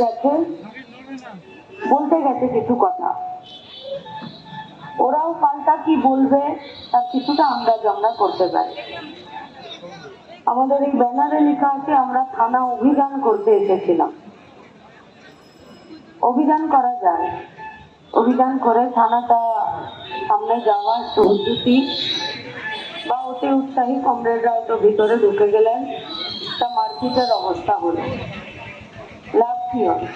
গেছে। বলতে গেছে কিছু কথা। ওরাও পাল্টা কি বলবে, তার কিছুটা আমরা করতে পারি। আমাদের এই ব্যানারে লেখা আছে, আমরা থানা অভিযান করতে এসেছিলাম। অভিযান করা যায়। অভিযান করে থানাটা সামনে যাওয়ার প্রস্তুতি বা অতি উৎসাহী কমরেডরা হয়তো ভিতরে ঢুকে গেলেন, তা মারপিটের অবস্থা হলো। কি হবে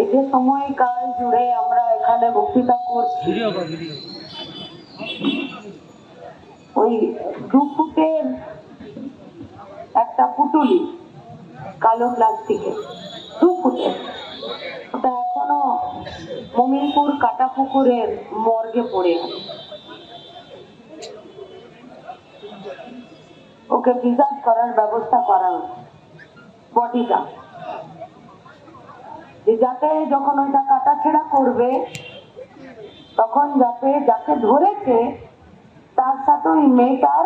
এই যে সময়কাল জুড়ে আমরা এখানে বক্তৃতা করছি ওই দু ফুটের একটা পুটুলি কালো প্লাস্টিকে দু ফুটের ওটা এখনও মমিনপুর কাটা পুকুরের মর্গে পড়ে আছে। ওকে প্রিজার্ভ করার ব্যবস্থা করা হচ্ছে। বডিটা যাতে যখন ওইটা কাটাছেড়া করবে, তখন যাতে যাকে ধরেছে, তার সাথে ওই মেয়েটার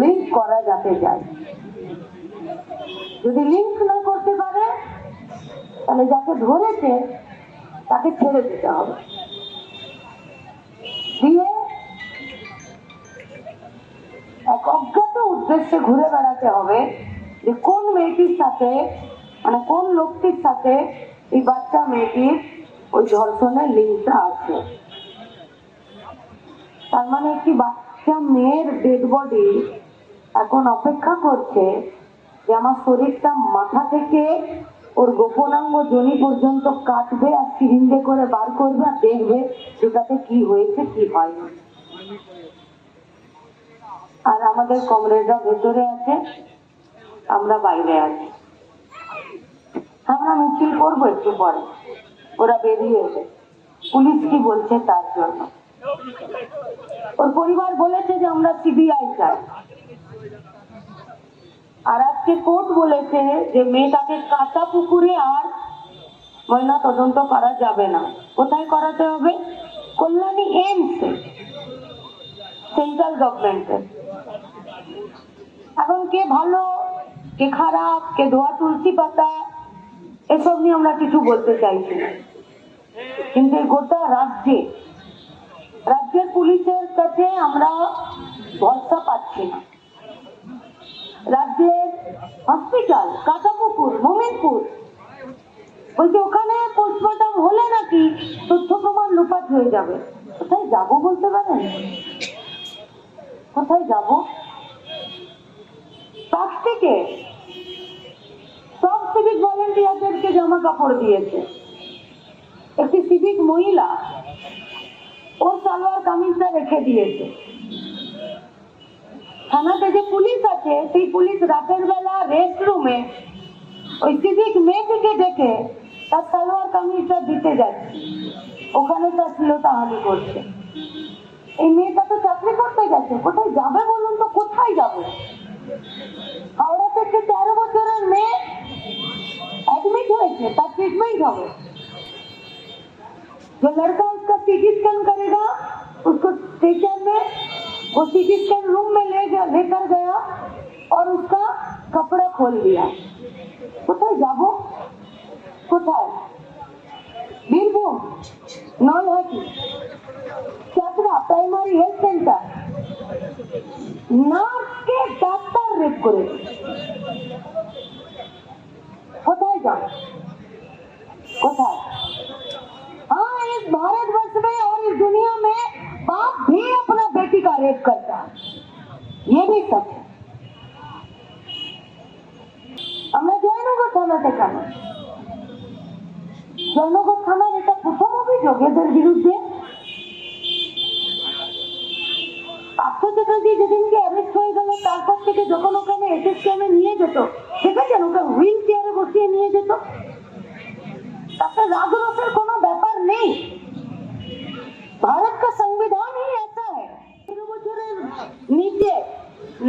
লিঙ্ক করা যাতে যায়। যদি লিঙ্ক না করতে পারে, তাহলে যাকে ধরেছে, তাকে ছেড়ে দিতে হবে। দিয়ে এক অজ্ঞাত উদ্দেশ্যে ঘুরে বেড়াতে হবে। যে কোন মেয়েটির সাথে মানে কোন লোকটির সাথে এই বাচ্চা মেয়েটির ওই ধর্ষণের লিঙ্কটা আছে? তার মানে একটি বাচ্চা মেয়ের ডেড বডি এখন অপেক্ষা করছে যে আমার শরীরটা মাথা থেকে ওর গোপনাঙ্গ জনি পর্যন্ত কাটবে আর সিরিঞ্জে করে বার করবে আর দেখবে সেটাতে কি হয়েছে, কি হয়নি। আর আমাদের কমরেডরা ভেতরে আছে। আমরা বাইরে আছি। আমরা মিছিল করব একটু পরে। ওরা বেরিয়ে এসে পুলিশ কি বলছে তার জন্য। ওর পরিবার বলেছে যে আমরা সিবিআই চাই। আর আজকে কোর্ট বলেছে যে মেয়েটাকে কাঁচা পুকুরে আর ময়না তদন্ত করা যাবে না। কোথায় করাতে হবে? কল্যাণী এমস সেন্ট্রাল গভর্নমেন্টের এখন কে ভালো কে খারাপ, কে ধোয়া তুলসী পাতা, এসব নিয়ে আমরা কিছু বলতে চাইছি কিন্তু গোটা রাজ্যে, রাজ্যের পুলিশের কাছে আমরা ভরসা পাচ্ছি না। রাজ্যের হসপিটাল কাটাপুকুর মোমিনপুর, বলছে ওখানে পোস্টমর্টম হলে নাকি তথ্য প্রমাণ লোপাট হয়ে যাবে। কোথায় যাব বলতে পারেন? কোথায় যাব? থেকে সব সিভিক ভলেন্টিয়ারদেরকে জামা কাপড় দিয়েছে। একটি সিভিক মহিলা ওর সালোয়ার কামিজটা রেখে দিয়েছে। থানাতে যে পুলিশ আছে সেই পুলিশ রাতের বেলা রেস্ট রুমে ওই সিভিক মেয়েটিকে ডেকে তার সালোয়ার কামিজটা দিতে যাচ্ছে। ওখানে তার শ্লীলতাহানি করছে। এই মেয়েটা তো চাকরি করতে গেছে, কোথায় যাবে বলুন তো? কোথায় যাবে? হাওড়া থেকে তেরো বছরের মেয়ে एडमिट হয়েছে তার ट्रीटमेंट হবে जो लड़का उसका सीटी स्कैन करेगा उसको स्टेशन में वो सीटी स्कैन रूम में ले गया लेकर गया और उसका कपड़ा खोल दिया কোথায় যাব কোথায় Birbhum Nalhati Chakra primary health centre নার্সকে ডাক্তার ওয়েট करो কোথায় যাও কোথায় हाँ इस भारतवर्ष में और इस दुनिया में बाप भी अपना बेटी का रेप करता है। ये भी सच है। हमने जैनों को खाना देखा जैनों को खाना देखा को भी जो विरुद्ध চ্যাটার্জি যেদিনকে অ্যারেস্ট হয়ে গেল তারপর থেকে যখন ওখানে এসএস ক্যামে নিয়ে যেত দেখেছেন ওকে হুইল চেয়ারে বসিয়ে নিয়ে যেত তাতে রাজরসের কোনো ব্যাপার নেই ভারত কা সংবিধান ही ऐसा है তেরো বছরের নিচে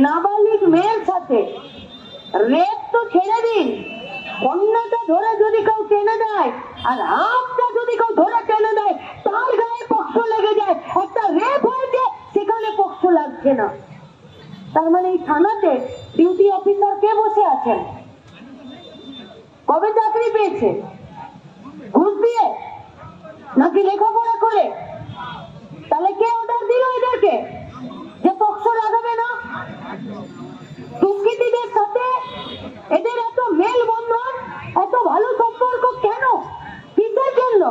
নাবালিক মেয়ের সাথে রেপ তো ছেড়ে দিন অন্যটা ধরে যদি কেউ টেনে দেয় আর হাতটা যদি কেউ ধরে টেনে দেয় তার গায়ে পক্ষ লেগে যায় একটা রেপ হয়েছে সেখানে লাগছে না। তার মানে এই থানাতে ডিউটি অফিসার কে বসে আছেন? কবে চাকরি পেয়েছে? ঘুষ দিয়ে? নাকি লেখাপড়া করে? তাহলে কে অর্ডার দিল এদেরকে? যে পক্ষ লাগাবে না? দুষ্কৃতীদের সাথে? এদের এত মেল বন্ধন এত ভালো সম্পর্ক কেন? কিসের জন্য?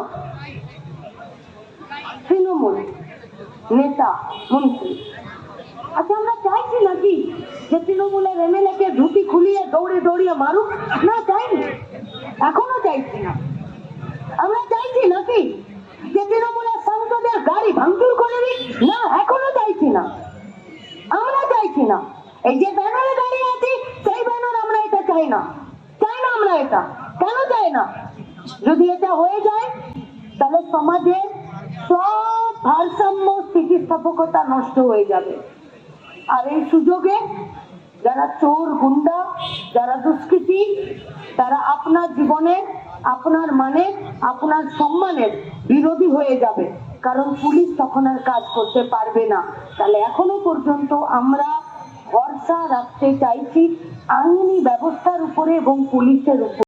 তৃণমূল নেতা মন্ত্রী আচ্ছা আমরা চাইছি নাকি যে তৃণমূলের এমএলএ কে ধুতি খুলিয়ে দৌড়ে দৌড়িয়ে মারুক? না চাইনি এখনও চাইছি না। আমরা চাইছি নাকি? যে তৃণমূলের সাংসদের গাড়ি ভাঙচুর করে দিক? না, এখনও চাইছি না। আমরা চাইছি না। এই যে ব্যানারে দাঁড়িয়ে আছি, সেই ব্যানার আমরা এটা চাই না। চাই না আমরা এটা। কেন চাই না? যদি এটা হয়ে যায়, তাহলে সমাজের সব ভারসাম্য স্থিতিস্থাপকতা নষ্ট হয়ে যাবে। আর এই সুযোগে যারা চোর, গুন্ডা, যারা দুষ্কৃতি, তারা আপনার জীবনে, আপনার মানে আপনার সম্মানের বিরোধী হয়ে যাবে। কারণ পুলিশ তখন আর কাজ করতে পারবে না। তাহলে এখনও পর্যন্ত আমরা ভরসা রাখতে চাইছি আইনি ব্যবস্থার উপরে এবং পুলিশের উপরে।